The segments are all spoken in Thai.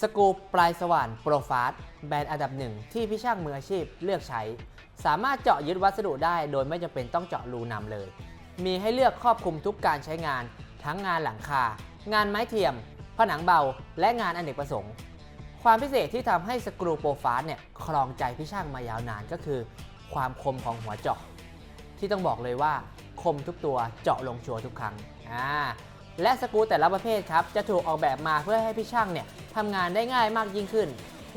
สกรูปลายสว่านโปรฟาสแบรนด์อันดับหนึ่งที่พี่ช่างมืออาชีพเลือกใช้ สามารถเจาะยึดวัสดุได้โดยไม่จำเป็นต้องเจาะรูนำเลย มีให้เลือกครอบคลุมทุกการใช้งาน ทั้งงานหลังคา งานไม้เทียม ผนังเบา และงานอเนกประสงค์ ความพิเศษที่ทำให้สกรูโปรฟาสเนี่ยครองใจพี่ช่างมายาวนานก็คือ ความคมของหัวเจาะ ที่ต้องบอกเลยว่า คมทุกตัวเจาะลงชัวร์ทุกครั้งอ่า และสกรูแต่ละประเภทครับจะถูกออกแบบมาเพื่อให้พี่ช่างเนี่ยทำงานได้ง่ายมากยิ่งขึ้น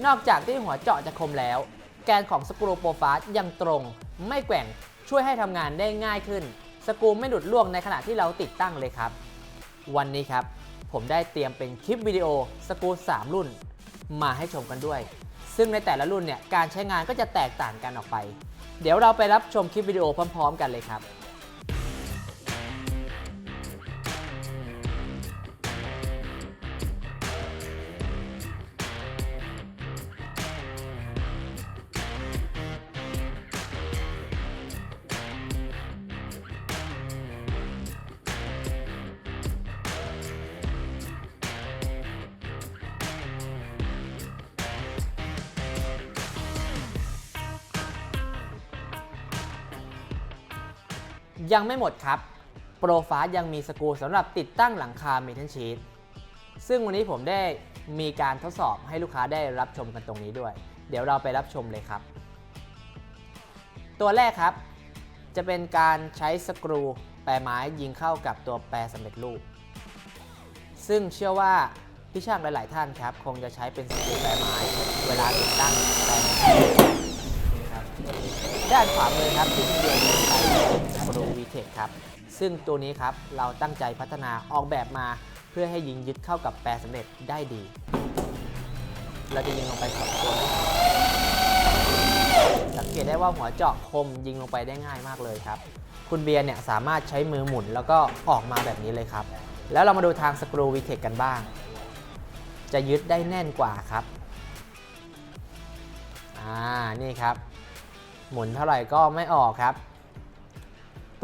นอกจากที่หัวเจาะจะคมแล้ว แกนของสกรูโปรฟาสยังตรง ไม่แกว่งช่วยให้ทำงานได้ง่ายขึ้น สกรูไม่หลุดล่วงในขณะที่เราติดตั้งเลยครับ วันนี้ครับ ผมได้เตรียมเป็นคลิปวิดีโอสกรู3 รุ่น มาให้ชมกันด้วย ซึ่งในแต่ละรุ่นเนี่ยการใช้งานก็จะแตกต่างกันออกไป เดี๋ยวเราไปรับชมคลิปวิดีโอพร้อม ๆ กันเลยครับ ยังไม่หมดครับ โปรฟาสยังมีสกรูสำหรับติดตั้งหลังคาเมทัลชีตซึ่งวันนี้ผมได้มีการทดสอบให้ลูกค้าได้รับชมกันตรงนี้ด้วย เดี๋ยวเราไปรับชมเลยครับ ตัวแรกครับ จะเป็นการใช้สกรูแปรไม้ยิงเข้ากับตัวแปรสำเร็จรูป ซึ่งเชื่อว่าพี่ช่างหลาย ๆ ท่านครับ คงจะใช้เป็นสกรูแปรไม้เวลาติดตั้งแปรด้านขวามือครับที่คุณเดียนใช้เป็ นสกรู VTEC ครับ ซึ่งตัวนี้ครับเราตั้งใจพัฒนาออกแบบมาเพื่อให้ยิงยึดเข้ากับแปรสำเร็จได้ดี เราจะยิงลงไปสองตัวสังเกตได้ว่าหัวเจาะคมยิงลงไปได้ง่ายมากเลยครับ คุณเบียร์เนี่ยสามารถใช้มือหมุนแล้วก็ออกมาแบบนี้เลยครับ แล้วเรามาดูทางสกรู VTEC กันบ้าง จะยึดได้แน่นกว่าครับ อ่า นี่ครับ หมุนเท่าไหร่ก็ไม่ออกครับ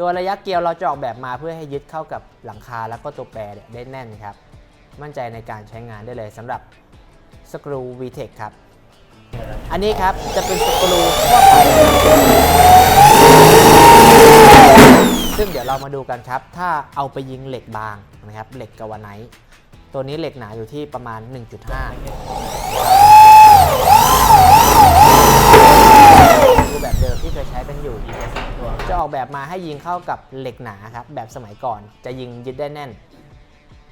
ตัวระยะเกลียวเราจะออกแบบมาเพื่อให้ยึดเข้ากับหลังคาแล้วก็ตัวแปรได้แน่นครับ มั่นใจในการใช้งานได้เลยสำหรับสกรู VTEC ครับ อันนี้ครับจะเป็นสกรูทั่วไปซึ่งเดี๋ยวเรามาดูกันครับ ถ้าเอาไปยิงเหล็กบางนะครับ เหล็กกาวไนท์ตัวนี้เหล็กหนาอยู่ที่ประมาณ 1.5 คือแบบเดิมที่เคยใช้กันอยู่ จะออกแบบมาให้ยิงเข้ากับเหล็กหนาครับแบบสมัยก่อนจะยิงยึดได้แน่น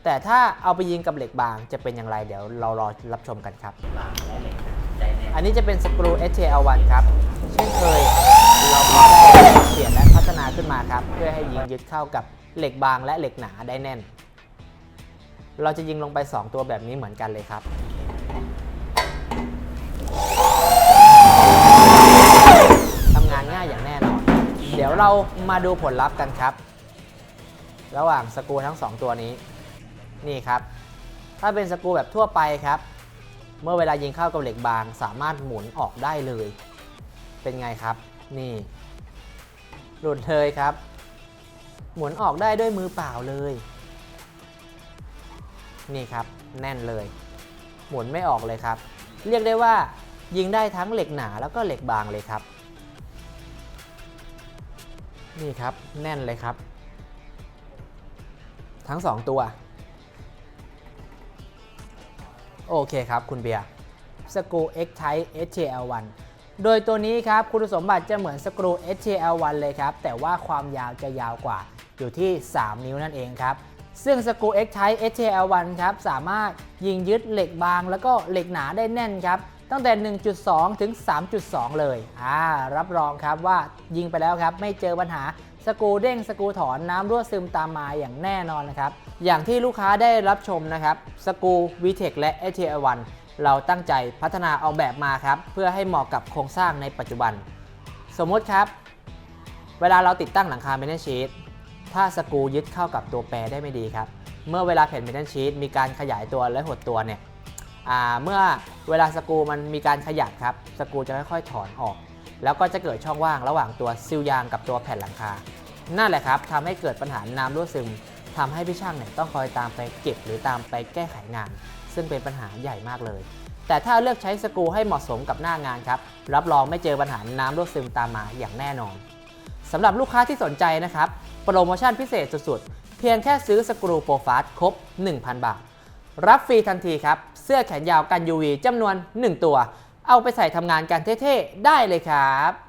แต่ถ้าเอาไปยิงกับเหล็กบางจะเป็นอย่างไรเดี๋ยวเรารอรับชมกันครับ อันนี้จะเป็นสกรู STL1 ครับ เช่นเคยเราก็ได้เปลี่ยนและพัฒนาขึ้นมาครับ เพื่อให้ยิงยึดเข้ากับเหล็กบางและเหล็กหนาได้แน่น เราจะยิงลงไป 2 ตัวแบบนี้เหมือนกันเลยครับ ทำงานง่ายอย่างแน่นอน เดี๋ ยวเรามาดูผลลัพธ์กันครับ ระหว่างสกูทั้ง 2 ตัวนี้ นี่ครับ ถ้าเป็นสกูแบบทั่วไปครับ เมื่อเวลายิงเข้ากับเหล็กบางสามารถหมุนออกได้เลย เป็นไงครับ นี่ หลุดเลยครับ หมุนออกได้ด้วยมือเปล่าเลย นี่ครับ แน่นเลย หมุนไม่ออกเลยครับ เรียกได้ว่ายิงได้ทั้งเหล็กหนาแล้วก็เหล็กบางเลยครับ นี่ครับแน่นเลยครับ ทั้ง 2 ตัว โอเคครับคุณเบียร์สกรู X Type STL1 โดยตัวนี้ครับคุณสมบัติจะเหมือนสกรู STL1 เลยครับ แต่ว่าความยาวจะยาวกว่าอยู่ที่ 3 นิ้วนั่นเองครับ ซึ่งสกรู X Type STL1 ครับสามารถยิงยึดเหล็กบางแล้วก็เหล็กหนาได้แน่นครับ ตั้งแต่ 1.2 ถึง 3.2 เลย อ่า รับรองครับว่ายิงไปแล้วครับ ไม่เจอปัญหาสกูเด้งสกูถอนน้ำรั่วซึมตามมาอย่างแน่นอนนะครับ อย่างที่ลูกค้าได้รับชมนะครับสกรู VTEC และ ATL1 เราตั้งใจพัฒนาออกแบบมาครับ เพื่อให้เหมาะกับโครงสร้างในปัจจุบัน สมมติครับ เวลาเราติดตั้งหลังคาเมทัลชีตถ้าสกูยึดเข้ากับตัวแปรได้ไม่ดีครับ เมื่อเวลาแผ่นเมทัลชีตมีการขยายตัวและหดตัวเนี่ย เมื่อเวลาสกูมันมีการขยับครับสกูจะค่อยๆถอนออก แล้วก็จะเกิดช่องว่างระหว่างตัวซิลยางกับตัวแผ่นหลังคา นั่นแหละครับทำให้เกิดปัญหาน้ำรั่วซึมทำให้พี่ช่างเนี่ยต้องคอยตามไปเก็บหรือตามไปแก้ไขงาน ซึ่งเป็นปัญหาใหญ่มากเลย แต่ถ้าเลือกใช้สกูให้เหมาะสมกับหน้างานครับ รับรองไม่เจอปัญหาน้ำรั่วซึมตามมาอย่างแน่นอนสำหรับลูกค้าที่สนใจนะครับ โปรโมชั่นพิเศษสุดๆ เพียงแค่ซื้อสกูโปรฟาสครบ 1,000 บาท รับฟรีทันทีครับ เสื้อแขนยาวกัน UV จำนวน 1 ตัว เอาไปใส่ทำงานกันเท่ ๆ ได้เลยครับ